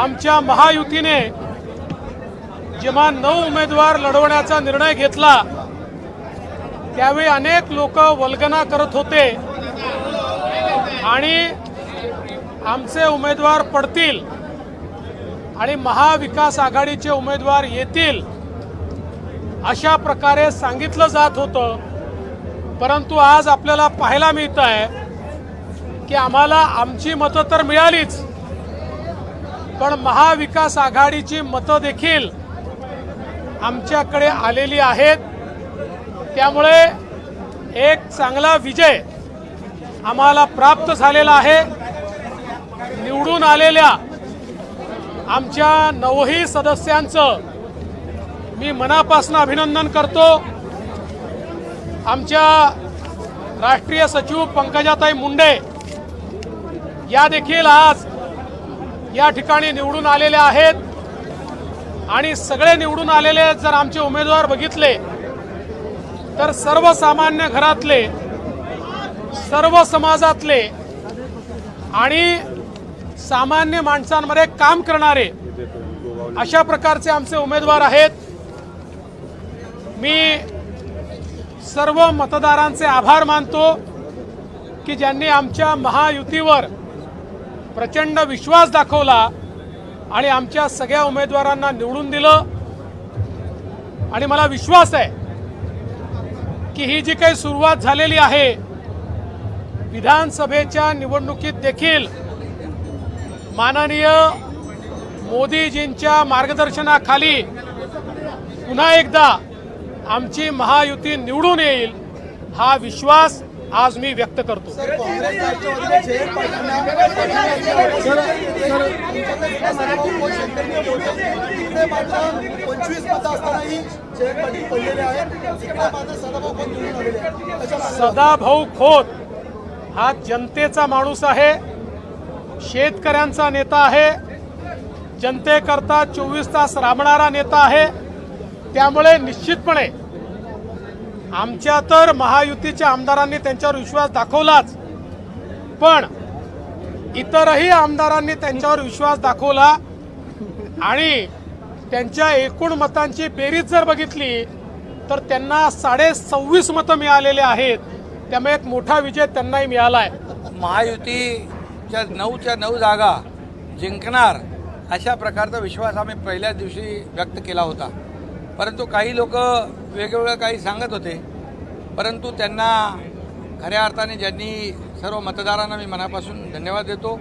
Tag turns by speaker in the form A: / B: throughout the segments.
A: आमच्या महायुतीने जेव्हा नऊ उमेदवार लढवण्याचा निर्णय घेतला त्यावेळी अनेक लोक वल्गना करत होते आणि आमचे उमेदवार पडतील आणि महाविकास आघाडीचे उमेदवार येतील अशा प्रकारे सांगितलं जात होतं. परंतु आज आपल्याला पाहायला मिळत आहे की आम्हाला आमची मतं तर मिळालीच. पण महाविकास आघाडीची मतं देखील आमच्याकडे आलेली आहेत. त्यामुळे एक चांगला विजय आम्हाला प्राप्त झालेला आहे. निवडून आलेल्या आमच्या नवही सदस्यांचं मी मनापासून अभिनंदन करतो. आमच्या राष्ट्रीय सचिव पंकजाताई मुंडे या देखील आज या ठिकाणी निवडून आलेल्या आहेत. आणि सगळे निवडून आलेले जर आमचे उमेदवार बघितले तर सर्वसामान्य घरातले सर्व समाजातले आणि सामान्य माणसांमध्ये काम करणारे अशा प्रकारचे आमचे उमेदवार आहेत. मी सर्व मतदारांचे आभार मानतो की ज्यांनी आमच्या महायुतीवर प्रचंड विश्वास दाखवला आणि आमच्या सगळ्या उमेदवारांना निवडून दिलं. आणि मला विश्वास आहे की ही जी काही सुरुवात झालेली आहे विधानसभेच्या निवडणुकीत देखील माननीय मोदीजींच्या मार्गदर्शनाखाली पुन्हा एकदा आमची महायुती निवडून येईल हा विश्वास आज मी व्यक्त करतो?
B: सदाभाऊ खोत
A: हा जनतेचा माणूस आहे शेतकऱ्यांचा नेता आहे जनतेकरता चोवीस तास राबणारा नेता आहे. त्यामुळे निश्चितपणे आमच्या तर महायुतीच्या आमदारांनी त्यांच्यावर विश्वास दाखवलाच. पण इतरही आमदारांनी त्यांच्यावर विश्वास दाखवला आणि त्यांच्या एकूण मतांची बेरीज जर बघितली तर त्यांना साडे सव्वीस मतं मिळालेले आहेत. त्यामुळे एक मोठा विजय त्यांनाही मिळाला आहे
C: महायुतीच्या नऊच्या नऊ जागा जिंकणार अशा प्रकारचा विश्वास आम्ही पहिल्याच दिवशी व्यक्त केला होता. परंतु काही लोक वेगवेगळं काही सांगत होते. परंतु त्यांना खऱ्या अर्थाने ज्यांनी सर्व मतदारांना मी मनापासून धन्यवाद देतो.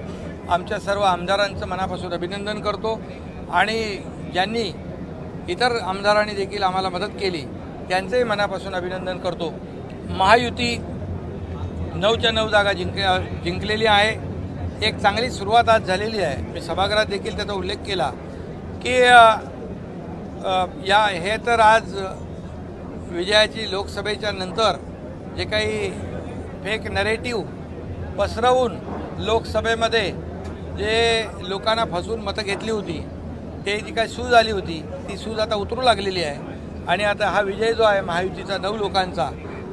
C: आमच्या सर्व आमदारांचं मनापासून अभिनंदन करतो. आणि ज्यांनी इतर आमदारांनी देखील आम्हाला मदत केली त्यांचंही मनापासून अभिनंदन करतो. महायुती नऊच्या नऊ जागा जिंक जिंकलेली आहे. एक चांगली सुरुवात आज झालेली आहे. मी सभागृहात देखील त्याचा उल्लेख केला की या हे तर आज विजयाची लोकसभेच्या नंतर जे काही फेक नरेटिव्ह पसरवून लोकसभेमध्ये जे लोकांना फसवून मतं घेतली होती ते जी काही सूज आली होती ती सूज आता उतरू लागलेली आहे. आणि आता हा विजय जो आहे महायुतीचा नऊ लोकांचा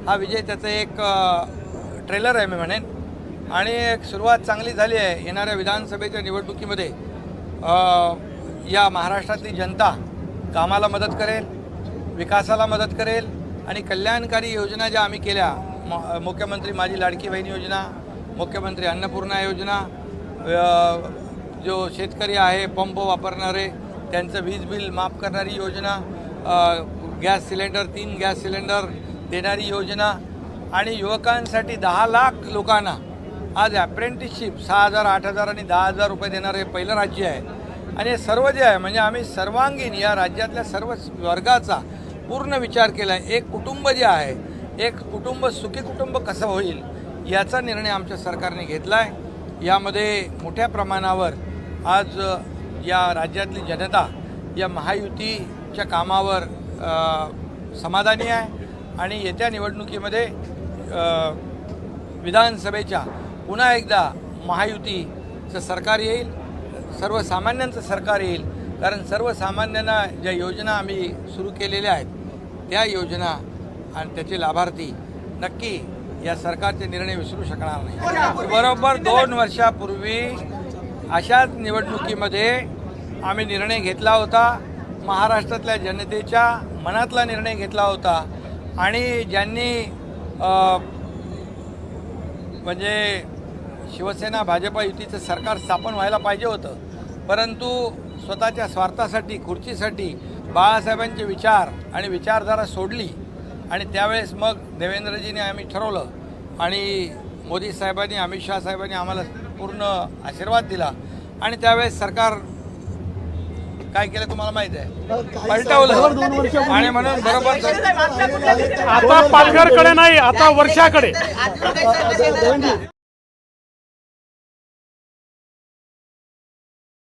C: हा विजय त्याचं एक ट्रेलर आहे मी म्हणेन. आणि एक सुरुवात चांगली झाली आहे येणाऱ्या विधानसभेच्या निवडणुकीमध्ये. या महाराष्ट्रातली जनता कामाला मदत करेल विकासाला मदत करेल आणि कल्याणकारी योजना ज्या आम्ही केल्या म- मुख्यमंत्री माझी लाडकी बहीण योजना मुख्यमंत्री अन्नपूर्णा योजना जो शेतकरी आहे पंप वापरणारे त्यांचं वीज बिल माफ करणारी योजना गॅस सिलेंडर तीन गॅस सिलेंडर देणारी योजना आणि युवकांसाठी दहा लाख लोकांना आज ॲप्रेंटिसशिप सहा हजार आठ हजार आणि दहा हजार रुपये देणारे पहिलं राज्य आहे. आणि हे सर्व जे आहे म्हणजे आम्ही सर्वांगीण या राज्यातल्या सर्व वर्गाचा पूर्ण विचार केला. आहे एक कुटुंब जे आहे एक कुटुंब सुखी कुटुंब कसं होईल याचा निर्णय आमच्या सरकारने घेतला आहे यामध्ये मोठ्या प्रमाणावर आज या राज्यातली जनता या महायुतीच्या कामावर समाधानी आहे आणि येत्या निवडणुकीमध्ये विधानसभेच्या पुन्हा एकदा महायुतीचं सरकार येईल. सर्वसामान्यांचं सरकार येईल. कारण सर्वसामान्यांना ज्या योजना आम्ही सुरू केलेल्या आहेत त्या योजना आणि त्याचे लाभार्थी नक्की या सरकारचे निर्णय विसरू शकणार नाही. बरोबर दोन वर्षापूर्वी अशाच निवडणुकीमध्ये आम्ही निर्णय घेतला होता. महाराष्ट्रातल्या जनतेच्या मनातला निर्णय घेतला होता. आणि ज्यांनी म्हणजे शिवसेना भाजपा युतीचं सरकार स्थापन व्हायला पाहिजे होतं परंतु स्वतःच्या स्वार्थासाठी खुर्चीसाठी बाळासाहेबांचे विचार आणि विचारधारा सोडली आणि त्यावेळेस मग देवेंद्रजीने आम्ही ठरवलं आणि मोदी साहेबांनी अमित शहा साहेबांनी आम्हाला पूर्ण आशीर्वाद दिला आणि त्यावेळेस सरकार काय केलं तुम्हाला माहिती आहे पलटवलं आणि म्हणून बरोबर
A: आता पालघरकडे नाही आता वर्षाकडे